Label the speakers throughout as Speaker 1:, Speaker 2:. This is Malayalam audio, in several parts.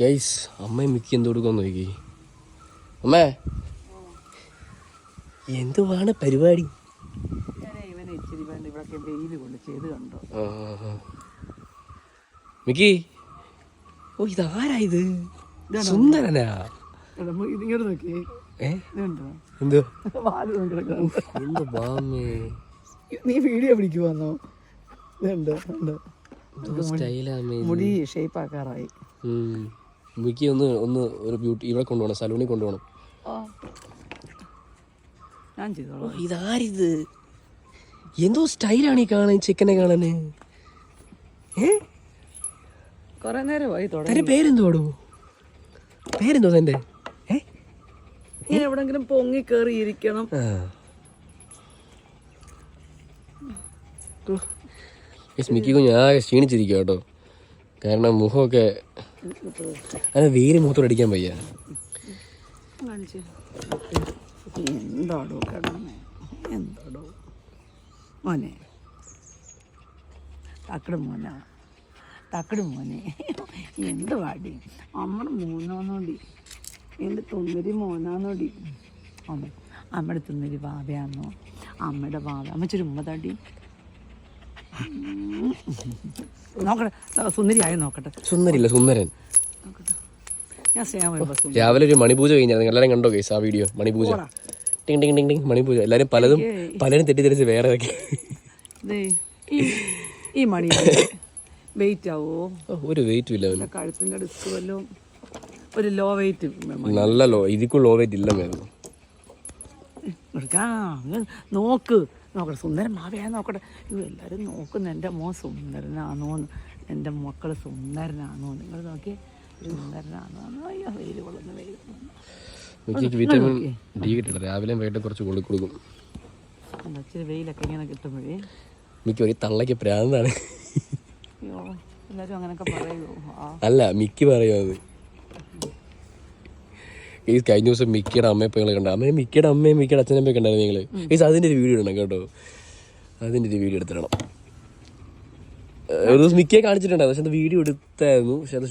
Speaker 1: ഗൈസ് അമ്മയും മിക്കി എന്ത് കൊടുക്കാൻ നോക്കി. അമ്മേ. എന്തുവാണ് പരിപാടി. മിക്കി. ഓ ഇതാരാ ഇത്? സുന്ദരനാ. എന്തോ
Speaker 2: നീ വീഡിയോ പിടിക്കുവാന്നോ
Speaker 1: സ്റ്റൈലാമേ
Speaker 2: മുടി ഷേപ്പ് ആക്കാറായി.
Speaker 1: മിക്കി ഒന്ന് ഒന്ന് ഒരു ബ്യൂട്ടി ഇവിടെ കൊണ്ടുപോകണം സലൂണിൽ കൊണ്ടുപോകണം.
Speaker 2: ഞാൻ ചെയ്തോളാം.
Speaker 1: ഇതാരിത്? എന്തോ സ്റ്റൈലാണ് ഈ കാണാൻ ചിക്കനെ കാണാന്
Speaker 2: കുറെ നേരമായി
Speaker 1: തന്റെ പേരെന്തോടോ പേരെന്തോ തന്റെ?
Speaker 2: ഞാൻ എവിടെങ്കിലും പൊങ്ങി കയറി ഇരിക്കണം
Speaker 1: മിക്കിക്ക് ഞാൻ ക്ഷീണിച്ചിരിക്കുക കേട്ടോ. കാരണം മുഖമൊക്കെ അത് വീര് മുഖത്തോട് അടിക്കാൻ വയ്യ.
Speaker 2: കാണിച്ച്. എന്താടോ കിടന്നേ? എന്താടോ? മോനെ. തക്കട് മോനാ. തക്കട് മോനെ. എന്ത് പാടി അമ്മയുടെ മോനാന്നോടി. എന്റെ തുന്നരി മോനാന്നോടി. അമ്മ അമ്മയുടെ തുന്നരി ബാബയാന്നോ അമ്മയുടെ ബാബ അമ്മച്ചൊരു ഉമ്മതാടി നോക്കട്ടെ. സുന്ദരി ആയി നോക്കട്ടെ.
Speaker 1: സുന്ദരില്ല സുന്ദരൻ. രാവിലെ ഒരു മണിപൂജ കഴിഞ്ഞാൽ നിങ്ങൾ എല്ലാവരും കണ്ടോ കേസ് ആ വീഡിയോ മണിപൂജ. ടിങ് ടിങ് ടിങ് ടിങ് മണിപൂജ. എല്ലാവരും പലതും പലരും തെറ്റിദ്ധരിച്ച് വേറെ
Speaker 2: ഈ മണി വെയിറ്റ് ആവോ?
Speaker 1: ഒരു വെയിറ്റും ഇല്ല
Speaker 2: കഴുത്തിന്റെ ഡിസ്ക് വല്ലതും ഒരു ലോ വെയിറ്റ്
Speaker 1: നല്ല ലോ ഇതിക്കും ലോ വെയിറ്റ് ഇല്ല മേലും
Speaker 2: നോക്ക്. നോക്കട്ടെ സുന്ദരൻ മാവയാ നോക്കട്ടെ. ഇത് എല്ലാവരും നോക്കുന്നു. എന്റെ മോൻ സുന്ദരനാണോന്ന് എന്റെ മക്കൾ സുന്ദരനാണോ നിങ്ങൾ നോക്കി സുന്ദരനാണോ അയ്യോ വെയിൽ കൊള്ളുന്നു വെയിൽ കൊള്ളുന്നു.
Speaker 1: മിക്കിക്ക് വിറ്റമിൻ ഡി രാവിലെ വൈകിട്ട് കുറച്ച് കൊള്ളി കൊടുക്കും.
Speaker 2: ഇച്ചിരി വെയിലൊക്കെ ഇങ്ങനെ കിട്ടുമ്പോഴേ.
Speaker 1: മിക്ക ഒരു തള്ളയ്ക്ക് പ്രാന്താണ്.
Speaker 2: അയ്യോ എല്ലാവരും അങ്ങനെയൊക്കെ പറയുമോ ആ.
Speaker 1: അല്ല മിക്കി പറയുന്നത് ഈ കഴിഞ്ഞ ദിവസം മിക്കിയുടെ അമ്മയെ പോയി കണ്ട. അമ്മയെ മിക്കിയുടെ അമ്മയും മിക്കിയുടെ അച്ഛനമ്മയും കണ്ടായിരുന്നു നിങ്ങൾ ഈ അതിന്റെ ഒരു വീഡിയോ ഇടണം കേട്ടോ. അതിന്റെ ഒരു വീഡിയോ എടുത്തിടണം. ഒരു ദിവസം മിക്കിയെ കാണിച്ചിട്ടുണ്ടായിരുന്നു. പക്ഷെ അത് വീഡിയോ എടുത്തായിരുന്നു. പക്ഷെ അത്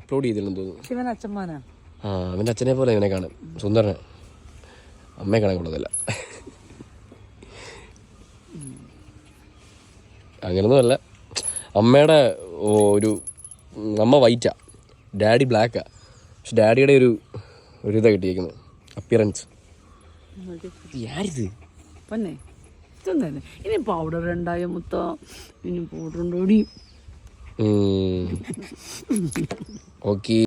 Speaker 1: അപ്ലോഡ് ചെയ്തിട്ടുണ്ടെന്ന് തോന്നുന്നു.
Speaker 2: ശിവൻ അച്ഛന്മാനാ?
Speaker 1: ആ അവന്റെ അച്ഛനെ പോലെ ഇവനെ കാണാൻ സുന്ദരനെ. അമ്മയെ കാണാൻ കൊള്ളതല്ല അങ്ങനൊന്നും അല്ല അമ്മയുടെ ഒരു അമ്മ വൈറ്റാ ഡാഡി ബ്ലാക്കാ പക്ഷെ ഡാഡിയുടെ ഒരു ഒരു ഇതാ കിട്ടിയേക്കുന്നത് അപ്പിയറൻസ് ആരിത്
Speaker 2: പന്നെ. ഇതും തന്നെ ഇനി പൗഡർ ഉണ്ടായ മുത്ത ഇനി പൗഡർ ഉണ്ടോടി
Speaker 1: ഓക്കെ